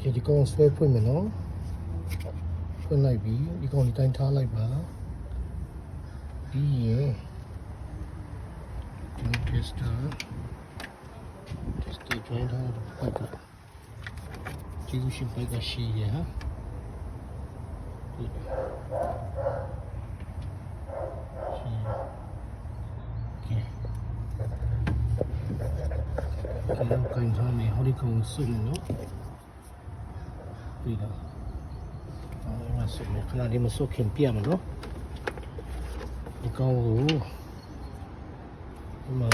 ကဲဒီကောင်ဆွဲဖွင့်မယ်နော်ဖွင့်လိုက်ပြီဒီကောင်ဒီတိုင်းထားလိုက်ပါပြီးရင်ဒီ tester tester join ထားတော့ပိုက်ကဒီလိုရှိပိုက်ကရှိရဟာဒီရှိကဲဒီတော့ကန်ထားမယ်ဟောဒီကောင်စုမယ်နော် ပြီလားအဲ့မှာဆိုခဏလေးမစုတ်ခင်ပြရမယ်နော်ဒီကောင်ကိုဒီမှာ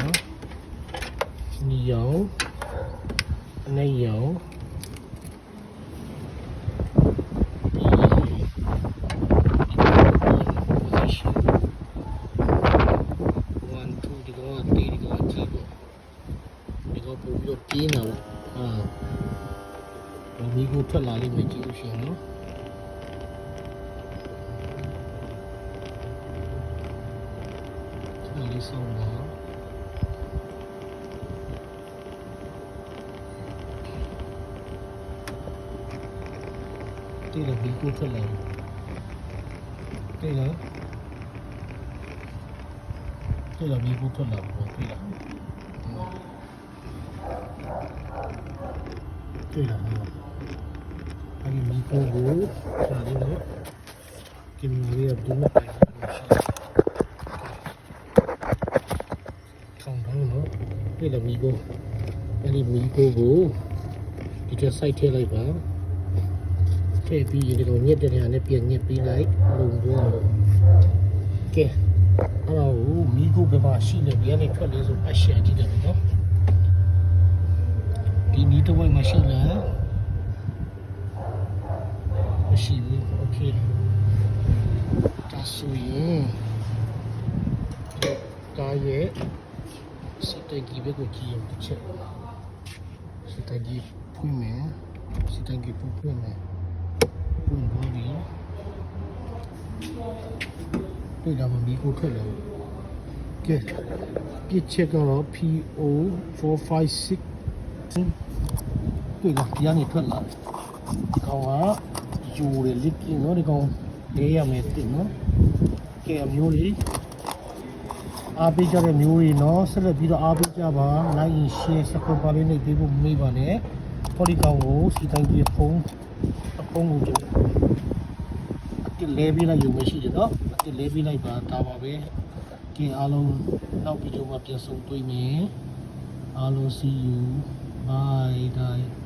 နီယောင်အနေယောင်1 2ဒီကောင်က3ဒီကောင်က3ပေါ့ဒီကောင်ပို့ပြီးတော့ပြင်းတာပေါ့အာ ဒီမီကိုထွက်လာလိမ့်မယ်ကြည့်လို့ရှိရင်နော်ဒီလေးဆုံးပါဒီလိုမီကိုထွက်လာတယ်လားဒီလိုမီကိုထွက်လာပေါ့ဒီလားဒီလားမီ အဲ့ဒီမီကိုကိုစာလေးနော်ကင်မရာလေးကဘယ်မှာပိုင်လို့ရှိထောင်းတော့နော်ဒီလိုမီကိုအဲ့ဒီမီကိုကိုဒီကျစိုက်ထည့်လိုက်ပါထည့်ပြီးဒီကောင်ညက်တဲ့နေရာနဲ့ပြန်ညက်ပြီးလိုက်လုံသွားတော့ကဲအဲ့တော့မီကိုဘယ်မှာရှိလဲဒီကနေထွက်လေးဆိုအရှက်ကြည့်တယ်နော်ဒီမီတော့ဝိုင်းမှာရှိလား မရှိဘူးโอเคဒါဆိုရင်ဒါရဲ့စတဲ့ကြီးဘက်ကိုကြည့်ရင်တစ်ချက်စတဲ့ကြီးဖွင့်မယ်စတဲ့ကြီးဖွင့်ဖွင့်မယ်ဖွင့်ပါပြီတွေ့တာမမီကိုထွက်လာကဲပြစ်ချက်ကတော့ PO 456တွေ့လားဒီကနေထွက်လာတယ်ဒီကောင်က ယူရလစ်ကင်းနော်ဒီကောင်လေးရမယ်တင်နော်ကဲအမျိုးလေးအားပေးကြတဲ့မျိုးတွေနော်ဆက်လက်ပြီးတော့အားပေးကြပါ like and share subscribe ပါလေးနဲ့ပေးဖို့မမေ့ပါနဲ့ဟောဒီကောင်ကိုစီတိုင်းပြီးဖုံးအဖုံးကိုကြည့်အတစ်လဲပြီးလိုက်ယူမရှိတယ်နော်အတစ်လဲပြီးလိုက်ပါဒါပါပဲကဲအားလုံးနောက်ဗီဒီယိုမှာပြန်ဆုံတွေ့မယ်အားလုံး see you bye bye